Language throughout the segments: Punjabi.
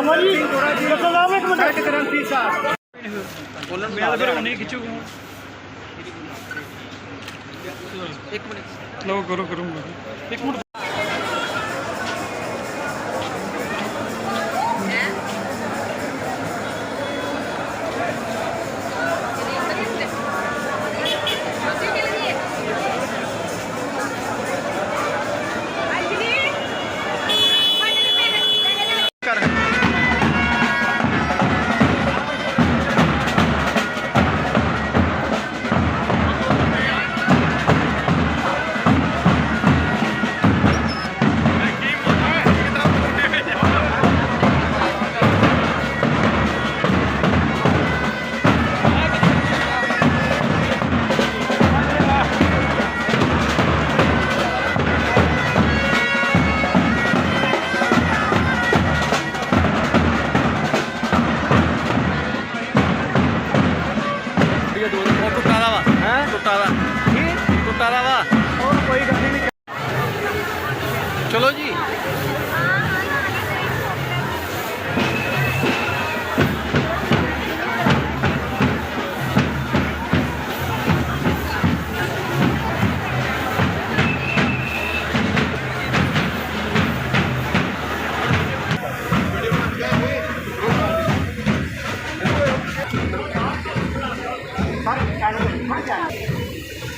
ਅਮਰ ਜੀ ਦੱਸੋ ਨਾਮ ਇੱਕ ਮਿੰਟ। ਗਰੰਟੀ ਸਾਹਿਬ। ਬੋਲਣ ਮੈਂ ਤਾਂ ਫਿਰ ਹੁਣੇ ਖਿੱਚੂਗਾ ਇੱਕ ਮਿੰਟ। ਲਓ ਕਰੋ ਕਰੂੰਗਾ ਇੱਕ ਮਿੰਟ। ਉਹ ਟੁੱਟਾ ਦਾ ਵਾ। ਹੈ? ਟੁੱਟਾ ਦਾ।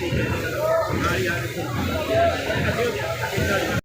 Thank you.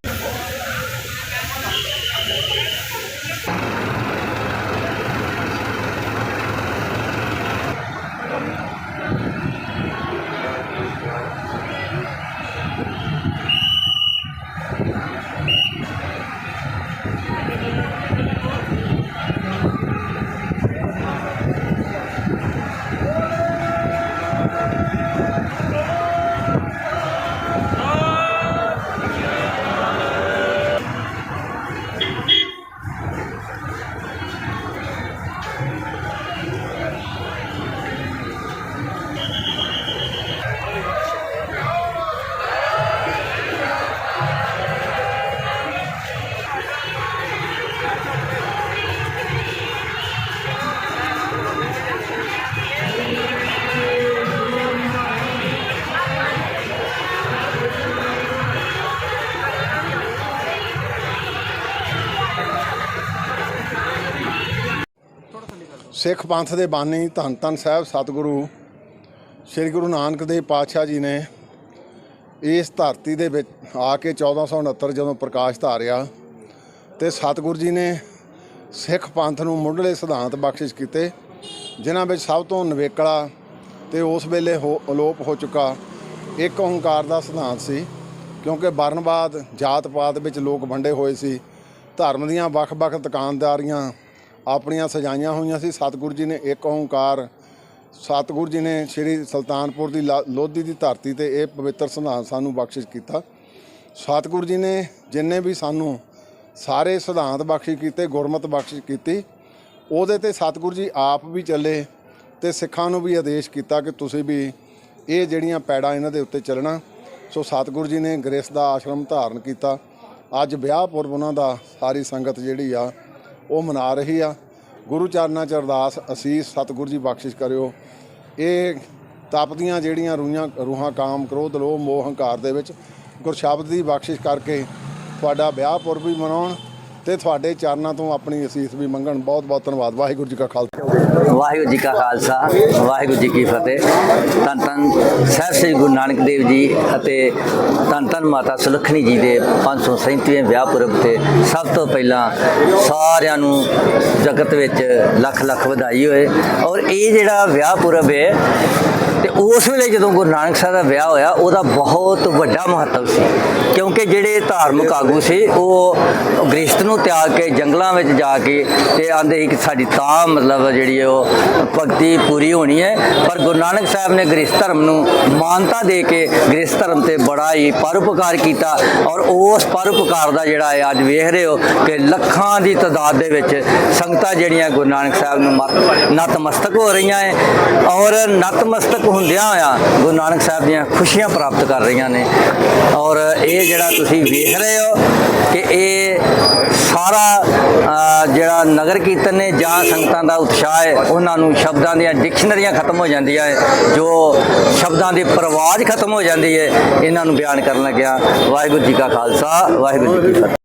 ਸਿੱਖ ਪੰਥ ਦੇ ਬਾਨੀ ਧੰਨ ਧੰਨ ਸਾਹਿਬ ਸਤਿਗੁਰੂ, ਸ੍ਰੀ ਗੁਰੂ ਨਾਨਕ ਦੇਵ ਪਾਤਸ਼ਾਹ ਜੀ ਨੇ ਇਸ ਧਰਤੀ ਦੇ ਵਿੱਚ ਆ ਕੇ 1469 ਜਦੋਂ ਪ੍ਰਕਾਸ਼ ਧਾਰਿਆ ਤੇ ਸਤਿਗੁਰੂ ਜੀ ਨੇ ਸਿੱਖ ਪੰਥ ਨੂੰ ਮੁੱਢਲੇ ਸਿਧਾਂਤ ਬਖਸ਼ਿਸ਼ ਕੀਤੇ, ਜਿਨ੍ਹਾਂ ਵਿੱਚ ਸਭ ਤੋਂ ਨਵੇਕਲਾ ਤੇ ਉਸ ਵੇਲੇ ਹੋ, ਅਲੋਪ ਹੋ ਚੁੱਕਾ ਇੱਕ ਓੰਕਾਰ ਦਾ ਸਿਧਾਂਤ ਸੀ, ਕਿਉਂਕਿ ਵਰਨਵਾਦ ਜਾਤ ਪਾਤ ਵਿੱਚ ਲੋਕ ਵੰਡੇ ਹੋਏ ਸੀ, ਧਰਮ ਦੀਆਂ ਵੱਖ-ਵੱਖ ਦੁਕਾਨਦਾਰੀਆਂ ਆਪਣੀਆਂ ਸਜਾਈਆਂ ਹੋਈਆਂ ਸੀ। ਸਤਿਗੁਰੂ ਜੀ ਨੇ ਇੱਕ ਓੰਕਾਰ, ਸਤਿਗੁਰੂ ਜੀ ਨੇ ਸ੍ਰੀ ਸੁਲਤਾਨਪੁਰ ਦੀ ਲਾ- ਲੋਧੀ ਦੀ ਧਰਤੀ ਤੇ ਇਹ ਪਵਿੱਤਰ ਸਿਧਾਂਤ ਸਾਨੂੰ ਬਖਸ਼ਿਸ਼ ਕੀਤਾ। ਸਤਿਗੁਰੂ ਜੀ ਨੇ ਜਿੰਨੇ ਵੀ ਸਾਨੂੰ ਸਾਰੇ ਸਿਧਾਂਤ ਬਖਸ਼ਿਸ਼ ਕੀਤੇ, ਗੁਰਮਤ ਬਖਸ਼ਿਸ਼ ਕੀਤੀ, ਉਹਦੇ ਤੇ ਸਤਿਗੁਰੂ ਜੀ ਆਪ ਵੀ ਚੱਲੇ ਤੇ ਸਿੱਖਾਂ ਨੂੰ ਵੀ ਆਦੇਸ਼ ਕੀਤਾ ਕਿ ਤੁਸੀਂ ਵੀ ਇਹ ਜਿਹੜੀਆਂ ਪੈੜਾਂ ਇਹਨਾਂ ਦੇ ਉੱਤੇ ਚੱਲਣਾ। ਸੋ ਸਤਿਗੁਰੂ ਜੀ ਨੇ ਗ੍ਰੇਸ ਦਾ ਆਸ਼ਰਮ ਧਾਰਨ ਕੀਤਾ। ਅੱਜ ਵਿਆਹ ਪੁਰਬ ਉਹਨਾਂ ਦਾ, ਸਾਰੀ ਸੰਗਤ ਜਿਹੜੀ ਆ ਉਹ ਮਨਾ ਰਹੀ ਆ। ਗੁਰੂ ਚਰਨਾਂ ਚ ਅਰਦਾਸ, ਅਸੀਸ, ਸਤਿਗੁਰੂ ਜੀ ਬਖਸ਼ਿਸ਼ ਕਰਿਓ। ਇਹ ਤਪਦੀਆਂ ਜਿਹੜੀਆਂ ਰੂਹਾਂ ਰੂਹਾਂ ਕਾਮ, ਕ੍ਰੋਧ, ਲੋਭ, ਮੋਹ, ਹੰਕਾਰ ਦੇ ਵਿੱਚ ਗੁਰਸ਼ਬਦ ਦੀ ਬਖਸ਼ਿਸ਼ ਕਰਕੇ ਤੁਹਾਡਾ ਵਿਆਹ ਪੁਰਬ ਵੀ ਮਨਾਉਣ ਤੇ ਤੁਹਾਡੇ ਚਰਨਾਂ ਤੋਂ ਆਪਣੀ ਅਸੀਸ ਵੀ ਮੰਗਣ। ਬਹੁਤ ਬਹੁਤ ਧੰਨਵਾਦ। ਵਾਹਿਗੁਰੂ ਜੀ ਕਾ ਖਾਲਸਾ। ਵਾਹਿਗੁਰੂ ਜੀ ਕਾ ਖਾਲਸਾ, ਵਾਹਿਗੁਰੂ ਜੀ ਕੀ ਫਤਿਹ। ਧੰਨ ਧੰਨ ਸਾਹਿਬ ਸ੍ਰੀ ਗੁਰੂ ਨਾਨਕ ਦੇਵ ਜੀ ਅਤੇ ਧੰਨ ਧੰਨ ਮਾਤਾ ਸੁਲੱਖਣੀ ਜੀ ਦੇ 537ਵੇਂ ਵਿਆਹ ਪੁਰਬ ਤੇ ਸਭ ਤੋਂ ਪਹਿਲਾਂ ਸਾਰਿਆਂ ਨੂੰ ਜਗਤ ਵਿੱਚ ਲੱਖ ਲੱਖ ਵਧਾਈ ਹੋਏ। ਔਰ ਇਹ ਜਿਹੜਾ ਵਿਆਹ ਪੁਰਬ ਹੈ ਤੇ ਉਸ ਵੇਲੇ ਜਦੋਂ ਗੁਰੂ ਨਾਨਕ ਸਾਹਿਬ ਦਾ ਵਿਆਹ ਹੋਇਆ, ਉਹਦਾ ਬਹੁਤ ਵੱਡਾ ਮਹੱਤਵ ਸੀ। ਕਿਉਂਕਿ ਜਿਹੜੇ ਧਾਰਮਿਕ ਆਗੂ ਸੀ, ਉਹ ਗ੍ਰਸਤ ਨੂੰ ਤਿਆਗ ਕੇ ਜੰਗਲਾਂ ਵਿੱਚ ਜਾ ਕੇ ਤੇ ਆਂਦੇ ਸੀ ਕਿ ਸਾਡੀ ਤਾਂ ਮਤਲਬ ਜਿਹੜੀ ਉਹ ਭਗਤੀ ਪੂਰੀ ਹੋਣੀ ਹੈ। ਪਰ ਗੁਰੂ ਨਾਨਕ ਸਾਹਿਬ ਨੇ ਗ੍ਰਸਤ ਧਰਮ ਨੂੰ ਮਾਨਤਾ ਦੇ ਕੇ ਗ੍ਰਸਤ ਧਰਮ ਤੇ ਬੜਾ ਹੀ ਪਰਉਪਕਾਰ ਕੀਤਾ ਔਰ ਉਸ ਪਰਉਪਕਾਰ ਦਾ ਜਿਹੜਾ ਹੈ ਅੱਜ ਵੇਖ ਰਹੇ ਹੋ ਕਿ ਲੱਖਾਂ ਦੀ ਤਾਦਾਦ ਦੇ ਵਿੱਚ ਸੰਗਤਾਂ ਜਿਹੜੀਆਂ ਗੁਰੂ ਨਾਨਕ ਸਾਹਿਬ ਨੂੰ ਮਤ- ਨਤਮਸਤਕ ਹੋ ਰਹੀਆਂ ਹੈ ਔਰ ਨਤਮਸਤਕ ਹੁੰਦਿਆਂ ਹੋਇਆ ਗੁਰੂ ਨਾਨਕ ਸਾਹਿਬ ਦੀਆਂ ਖੁਸ਼ੀਆਂ ਪ੍ਰਾਪਤ ਕਰ ਰਹੀਆਂ ਨੇ। ਔਰ ਇਹ ਜਿਹੜਾ ਤੁਸੀਂ ਵੇਖ ਰਹੇ ਹੋ ਕਿ ਇਹ ਸਾਰਾ ਜਿਹੜਾ ਨਗਰ ਕੀਰਤਨ ਨੇ, ਜਾਂ ਸੰਗਤਾਂ ਦਾ ਉਤਸ਼ਾਹ ਹੈ, ਉਹਨਾਂ ਨੂੰ ਸ਼ਬਦਾਂ ਦੀਆਂ ਡਿਕਸ਼ਨਰੀਆਂ ਖਤਮ ਹੋ ਜਾਂਦੀਆਂ ਹੈ, ਜੋ ਸ਼ਬਦਾਂ ਦੀ ਪਰਵਾਜ਼ ਖਤਮ ਹੋ ਜਾਂਦੀ ਹੈ, ਇਹਨਾਂ ਨੂੰ ਬਿਆਨ ਕਰਨ ਲੱਗਿਆ। ਵਾਹਿਗੁਰੂ ਜੀ ਕਾ ਖਾਲਸਾ, ਵਾਹਿਗੁਰੂ ਜੀ ਕੀ ਫਤਿਹ।